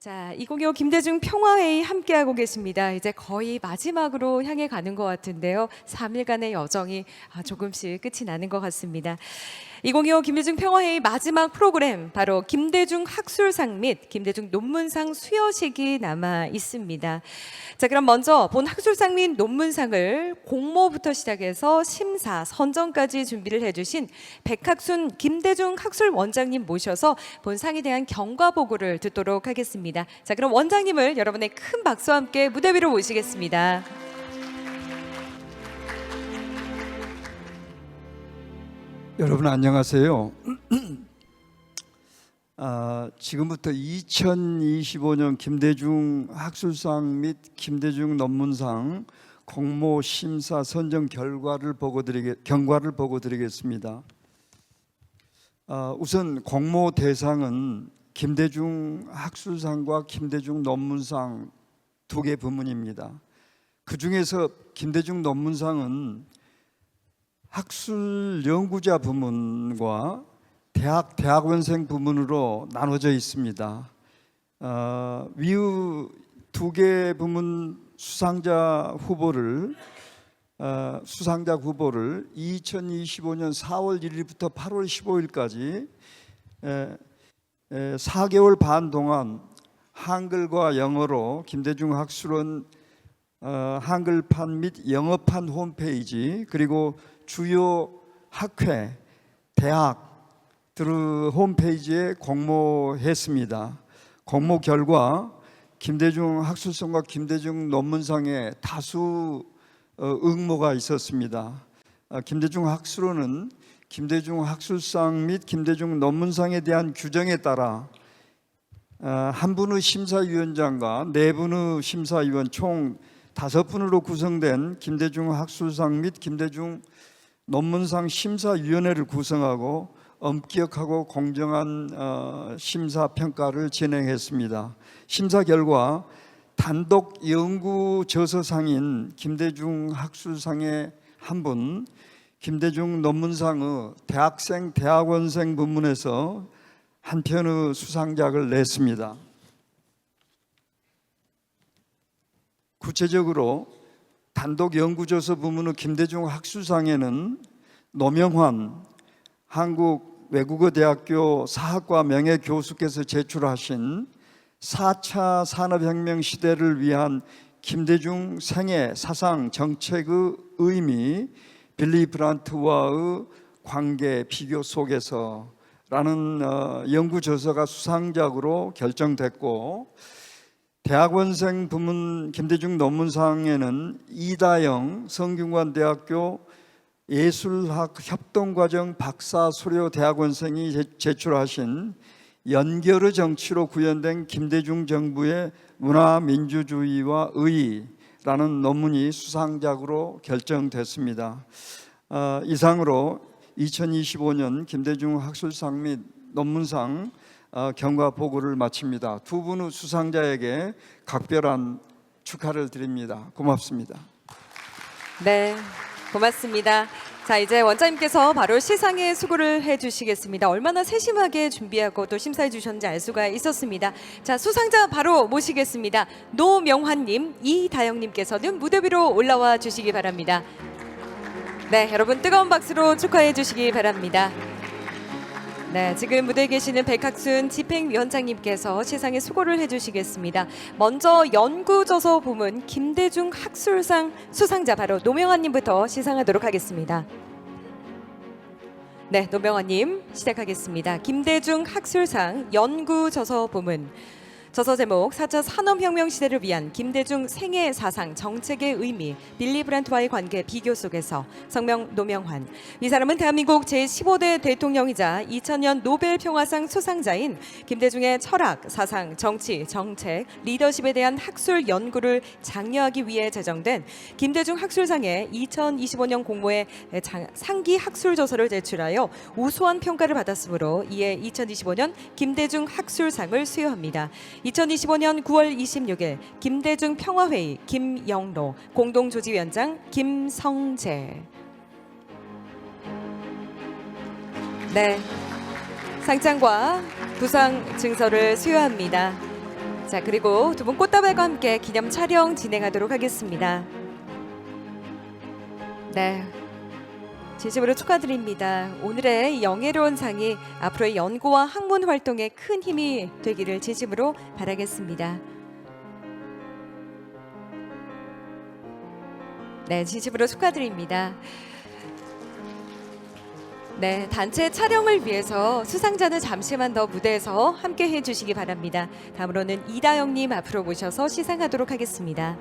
자, 2025 김대중 평화회의 함께하고 계십니다. 이제 거의 마지막으로 향해 가는 것 같은데요. 3일간의 여정이 아, 조금씩 끝이 나는 것 같습니다. 2025 김대중 평화회의 마지막 프로그램 바로 김대중 학술상 및 김대중 논문상 수여식이 남아 있습니다. 자, 그럼 먼저 본 학술상 및 논문상을 공모부터 시작해서 심사, 선정까지 준비를 해주신 백학순 김대중 학술 원장님 모셔서 본 상에 대한 경과 보고를 듣도록 하겠습니다. 자, 그럼 원장님을 여러분의 큰 박수와 함께 무대 위로 모시겠습니다. 여러분 안녕하세요. 아, 지금부터 2025년 김대중 학술상 및 김대중 논문상 공모 심사 선정 결과를 보고 드리게 경과를 보고 드리겠습니다. 아, 우선 공모 대상은 김대중 학술상과 김대중 논문상 두 개 부문입니다. 그 중에서 김대중 논문상은 학술 연구자 부문과 대학 대학원생 부문으로 나눠져 있습니다. 어, 위우 두개 부문 수상자 후보를 어, 수상자 후보를 2025년 4월 1일부터 8월 15일까지 에, 에, 4개월 반 동안 한글과 영어로 김대중 학술원 어, 한글판 및 영어판 홈페이지 그리고 주요 학회, 대학 들 홈페이지에 공모했습니다. 공모 결과 김대중 학술성과 김대중 논문상에 다수 어, 응모가 있었습니다. 아, 김대중 학술원은 김대중 학술상 및 김대중 논문상에 대한 규정에 따라 아, 한 분의 심사위원장과 네 분의 심사위원 총 다섯 분으로 구성된 김대중 학술상 및 김대중 논문상 심사위원회를 구성하고 엄격하고 공정한 어, 심사 평가를 진행했습니다. 심사 결과 단독 연구 저서상인 김대중 학술상의 한 분, 김대중 논문상의 대학생 대학원생 부문에서 한 편의 수상작을 냈습니다. 구체적으로 단독 연구조서 부문의 김대중 학술상에는 노명환 한국 외국어대학교 사학과 명예 교수께서 제출하신 4차 산업혁명 시대를 위한 김대중 생애 사상 정책의 의미 빌리 브란트와의 관계 비교 속에서 라는 어, 연구저서가 수상작으로 결정됐고 대학원생 부문 김대중 논문상에는 이다영 성균관대학교 예술학 협동과정 박사 수료 대학원생이 제- 제출하신 연결의 정치로 구현된 김대중 정부의 문화 민주주의와 의의 라는 논문이 수상작으로 결정됐습니다. 어, 이상으로 2025년 김대중 학술상 및 논문상 어, 경과 보고를 마칩니다. 두 분의 수상자에게 각별한 축하를 드립니다. 고맙습니다. 네, 고맙습니다. 자, 이제 원장님께서 바로 시상에 수고를 해주시겠습니다. 얼마나 세심하게 준비하고 또 심사해 주셨는지 알 수가 있었습니다. 자, 수상자 바로 모시겠습니다. 노명환님, 이다영님께서는 무대 위로 올라와 주시기 바랍니다. 네, 여러분 뜨거운 박수로 축하해 주시기 바랍니다. 네, 지금 무대에 계시는 백학순 집행위원장님께서 시상에 수고를 해주시겠습니다. 먼저 연구저서 부문 김대중 학술상 수상자 바로 노명환님부터 시상하도록 하겠습니다. 네, 노명환님 시작하겠습니다. 김대중 학술상 연구저서 부문 저서 제목 4차 산업혁명 시대를 위한 김대중 생애 사상 정책의 의미 빌리 브란트와의 관계 비교 속에서 성명 노명환 이 사람은 대한민국 제15대 대통령이자 2000년 노벨 평화상 수상자인 김대중의 철학, 사상, 정치, 정책, 리더십에 대한 학술 연구를 장려하기 위해 제정된 김대중 학술상에 2025년 공모에 장- 상기 학술 조서를 제출하여 우수한 평가를 받았으므로 이에 2025년 김대중 학술상을 수여합니다. 2025년 9월 26일 김대중 평화회의 김영로 공동조직위원장 김성재 네 상장과 부상 증서를 수여합니다. 자 그리고 두 분 꽃다발과 함께 기념 촬영 진행하도록 하겠습니다. 네. 진심으로 축하드립니다. 오늘의 영예로운 상이 앞으로의 연구와 학문 활동에 큰 힘이 되기를 진심으로 바라겠습니다. 네, 진심으로 축하드립니다. 네, 단체 촬영을 위해서 수상자는 잠시만 더 무대에서 함께 해주시기 바랍니다. 다음으로는 이다영님 앞으로 모셔서 시상하도록 하겠습니다.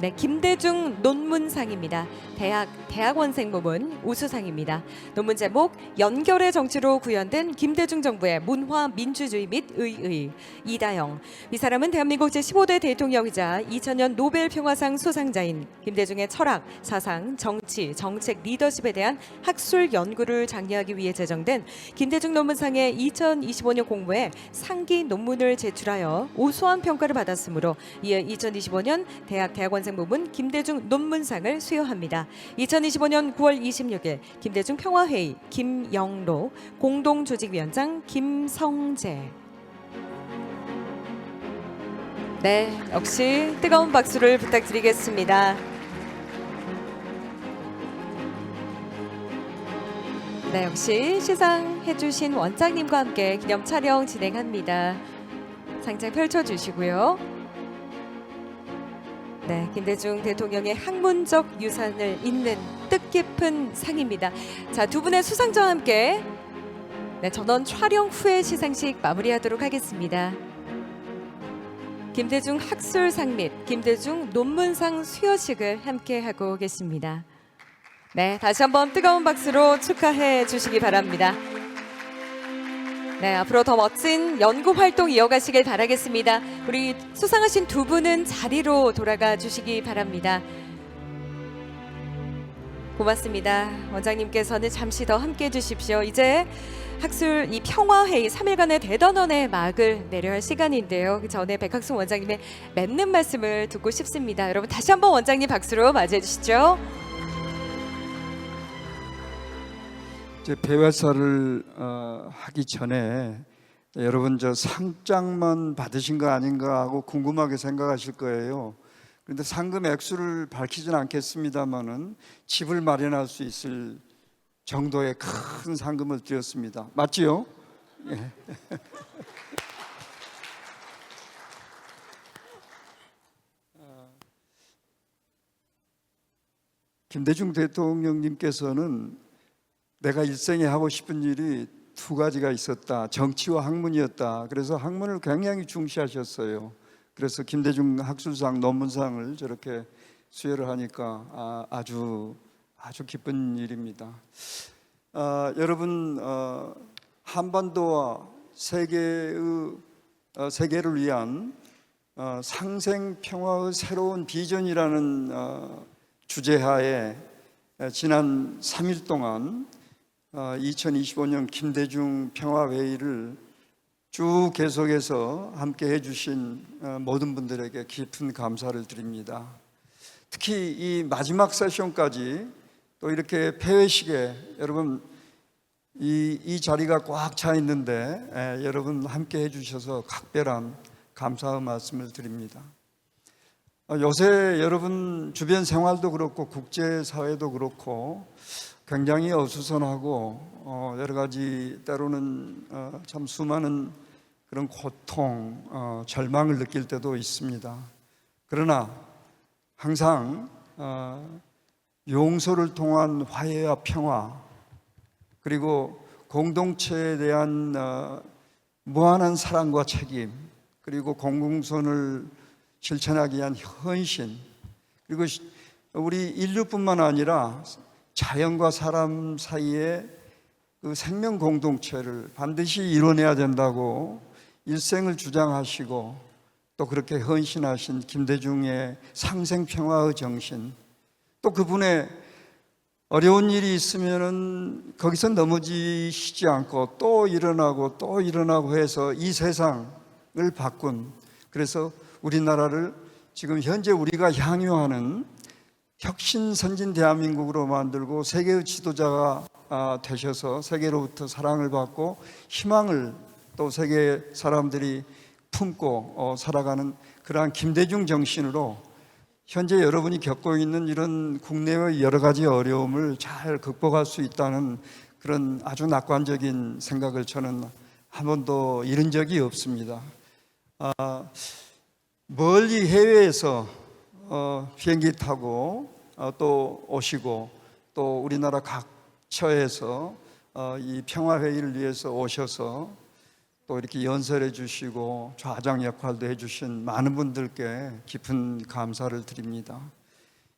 네, 김대중 논문상입니다. 대학 대학원생 부문 우수상입니다. 논문 제목 연결의 정치로 구현된 김대중 정부의 문화 민주주의 및 의의 이다영 이 사람은 대한민국 제15대 대통령이자 2000년 노벨 평화상 수상자인 김대중의 철학, 사상, 정치, 정책, 리더십에 대한 학술 연구를 장려하기 위해 제정된 김대중 논문상의 2025년 공모에 상기 논문을 제출하여 우수한 평가를 받았으므로 이에 2025년 대학 대학원 생 부문 김대중 논문상을 수여합니다. 2025년 9월 26일 김대중 평화회의 김영로 공동조직위원장 김성재 네, 역시 뜨거운 박수를 부탁드리겠습니다. 네, 역시 시상해주신 원장님과 함께 기념 촬영 진행합니다. 상장 펼쳐주시고요. 네, 김대중 대통령의 학문적 유산을 잇는 뜻깊은 상입니다. 자, 두 분의 수상자와 함께 네, 전원 촬영 후에 시상식 마무리하도록 하겠습니다. 김대중 학술상 및 김대중 논문상 수여식을 함께 하고 계십니다. 네, 다시 한번 뜨거운 박수로 축하해 주시기 바랍니다. 네, 앞으로 더 멋진 연구 활동 이어가시길 바라겠습니다. 우리 수상하신 두 분은 자리로 돌아가 주시기 바랍니다. 고맙습니다. 원장님께서는 잠시 더 함께 해 주십시오. 이제 학술 이 평화회의 3일간의 대단원의 막을 내려야 할 시간인데요. 그 전에 백학승 원장님의 맺는 말씀을 듣고 싶습니다. 여러분 다시 한번 원장님 박수로 맞이해 주시죠. 이제 배회사를 어, 하기 전에 여러분 저 상장만 받으신 거 아닌가 하고 궁금하게 생각하실 거예요. 그런데 상금 액수를 밝히진 않겠습니다만은 집을 마련할 수 있을 정도의 큰 상금을 드렸습니다. 맞지요? 예. 김대중 대통령님께서는 내가 일생에 하고 싶은 일이 두 가지가 있었다. 정치와 학문이었다. 그래서 학문을 굉장히 중시하셨어요. 그래서 김대중 학술상 논문상을 저렇게 수여를 하니까 아, 아주 아주 기쁜 일입니다. 아, 여러분 어, 한반도와 세계의 어, 세계를 위한 어, 상생 평화의 새로운 비전이라는 어, 주제하에 에, 지난 3일 동안 어, 2025년 김대중 평화회의를 쭉 계속해서 함께 해주신 어, 모든 분들에게 깊은 감사를 드립니다. 특히 이 마지막 세션까지 또 이렇게 폐회식에 여러분 이, 이 자리가 꽉 차 있는데 에, 여러분 함께 해주셔서 각별한 감사의 말씀을 드립니다. 어, 요새 여러분 주변 생활도 그렇고 국제 사회도 그렇고 굉장히 어수선하고 어, 여러 가지 때로는 어, 참 수많은 그런 고통, 어, 절망을 느낄 때도 있습니다. 그러나 항상 어, 용서를 통한 화해와 평화 그리고 공동체에 대한 어, 무한한 사랑과 책임 그리고 공공선을 실천하기 위한 헌신 그리고 시- 우리 인류뿐만 아니라 자연과 사람 사이의 그 생명 공동체를 반드시 이뤄내야 된다고 일생을 주장하시고 또 그렇게 헌신하신 김대중의 상생 평화의 정신 또 그분의 어려운 일이 있으면은 거기서 넘어지시지 않고 또 일어나고 또 일어나고 해서 이 세상을 바꾼 그래서 우리나라를 지금 현재 우리가 향유하는 혁신 선진 대한민국으로 만들고 세계의 지도자가 아, 되셔서 세계로부터 사랑을 받고 희망을 또 세계 사람들이 품고 어, 살아가는 그러한 김대중 정신으로 현재 여러분이 겪고 있는 이런 국내의 여러 가지 어려움을 잘 극복할 수 있다는 그런 아주 낙관적인 생각을 저는 한 번도 잃은 적이 없습니다. 아, 멀리 해외에서 어, 비행기 타고 어, 또 오시고 또 우리나라 각 처에서 어, 이 평화 회의를 위해서 오셔서 또 이렇게 연설해 주시고 좌장 역할도 해 주신 많은 분들께 깊은 감사를 드립니다.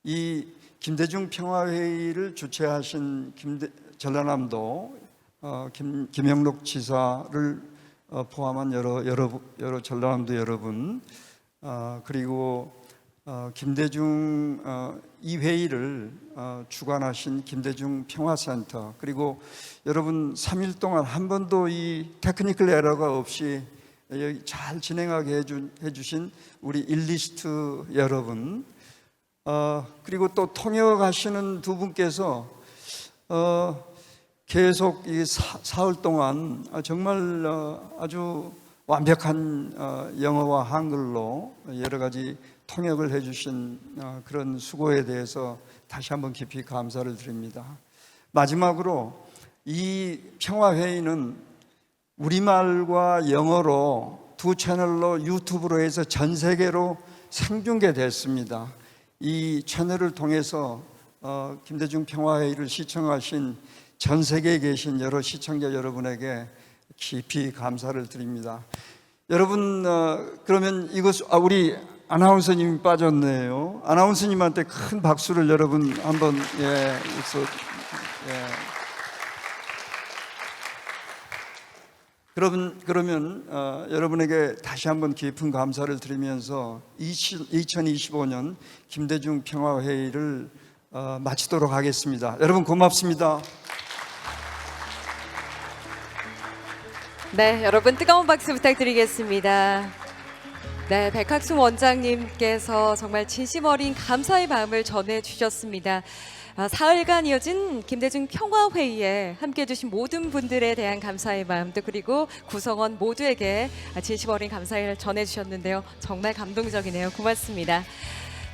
이 김대중 평화 회의를 주최하신 김대, 전라남도 어, 김, 김영록 지사를 어, 포함한 여러 여러 여러 전라남도 여러분 어, 그리고 어, 김대중 어, 이 회의를 어, 주관하신 김대중 평화센터 그리고 여러분 3일 동안 한 번도 이 테크니컬 에러가 없이 여기 잘 진행하게 해주, 해주신 우리 일리스트 여러분 어, 그리고 또 통역하시는 두 분께서 어, 계속 이 사, 사흘 동안 어, 정말 어, 아주 완벽한 어, 영어와 한글로 여러 가지 통역을 해주신 어, 그런 수고에 대해서 다시 한번 깊이 감사를 드립니다. 마지막으로 이 평화회의는 우리말과 영어로 두 채널로 유튜브로 해서 전 세계로 생중계됐습니다. 이 채널을 통해서 어, 김대중 평화회의를 시청하신 전 세계에 계신 여러 시청자 여러분에게 깊이 감사를 드립니다. 여러분 어, 그러면 이것 아, 우리 아나운서님이 빠졌네요. 아나운서님한테 큰 박수를 여러분 한번 예, 있어, 예. 그러면 그러면 어, 여러분에게 다시 한번 깊은 감사를 드리면서 20, 2025년 김대중 평화회의를 어, 마치도록 하겠습니다. 여러분 고맙습니다. 네, 여러분 뜨거운 박수 부탁드리겠습니다. 네, 백학순 원장님께서 정말 진심 어린 감사의 마음을 전해 주셨습니다. 아, 사흘간 이어진 김대중 평화회의에 함께 해 주신 모든 분들에 대한 감사의 마음도 그리고 구성원 모두에게 진심 어린 감사를 전해 주셨는데요. 정말 감동적이네요. 고맙습니다.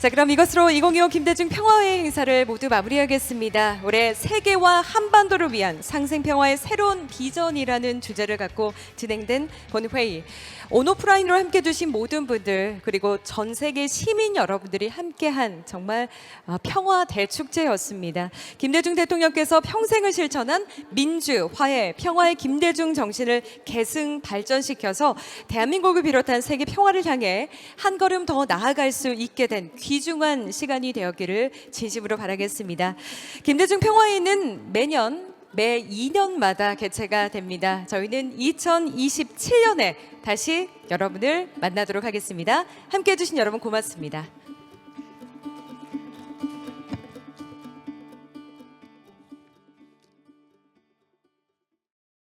자, 그럼 이것으로 2025 김대중 평화회의 행사를 모두 마무리하겠습니다. 올해 세계와 한반도를 위한 상생평화의 새로운 비전이라는 주제를 갖고 진행된 본 회의. 온오프라인으로 함께 해주신 모든 분들 그리고 전 세계 시민 여러분들이 함께한 정말 어, 평화 대축제였습니다. 김대중 대통령께서 평생을 실천한 민주, 화해, 평화의 김대중 정신을 계승 발전시켜서 대한민국을 비롯한 세계 평화를 향해 한 걸음 더 나아갈 수 있게 된 귀중한 시간이 되었기를 진심으로 바라겠습니다. 김대중 평화회는 매년 매 2년마다 개최가 됩니다. 저희는 2027년에 다시 여러분을 만나도록 하겠습니다. 함께 해주신 여러분 고맙습니다.